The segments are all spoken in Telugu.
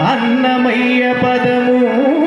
అన్నమయ్య పదము.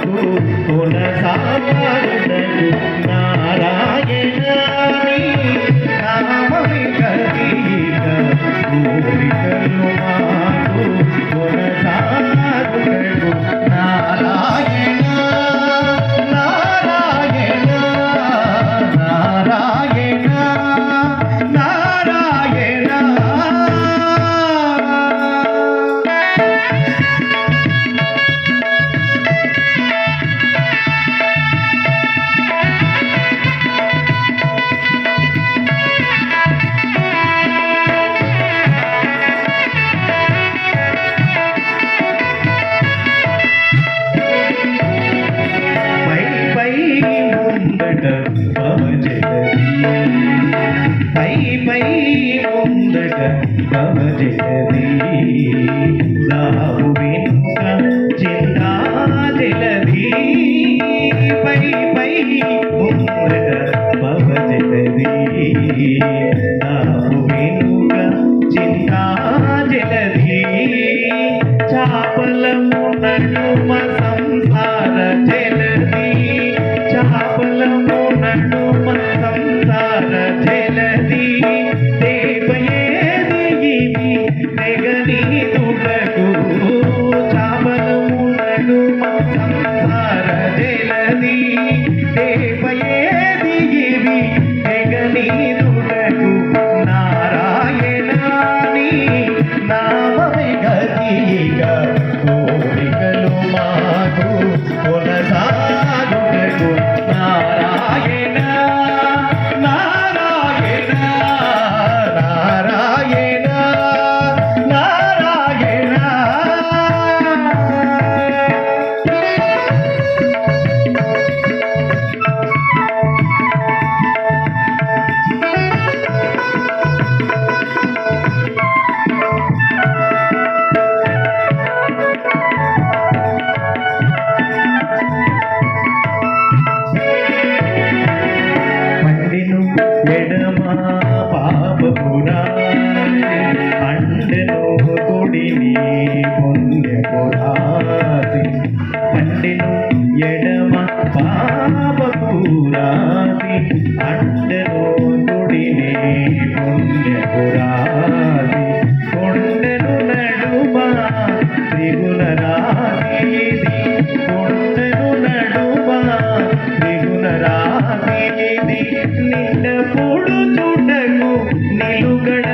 ಸಾಕು ಪುನಃ ಸಾಮಾನು గమజితది నావు వెనుక చింతాజలది పై పై ఉమ్రట భవజితది నావు వెనుక చింతాజలది చాపలము నడుమ సంసార జలది. చాపలము கண்டிப்பா ಕಣ್ಣುಗಳ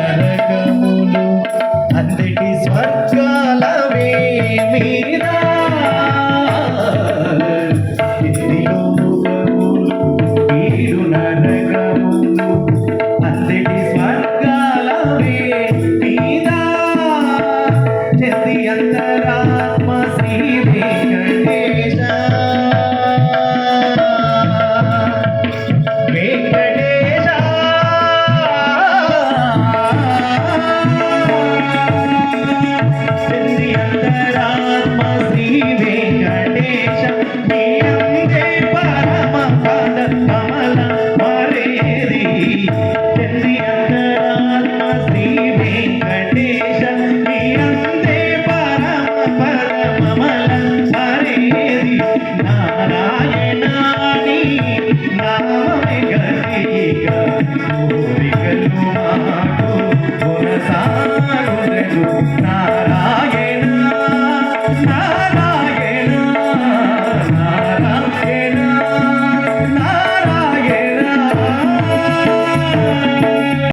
America. thank you.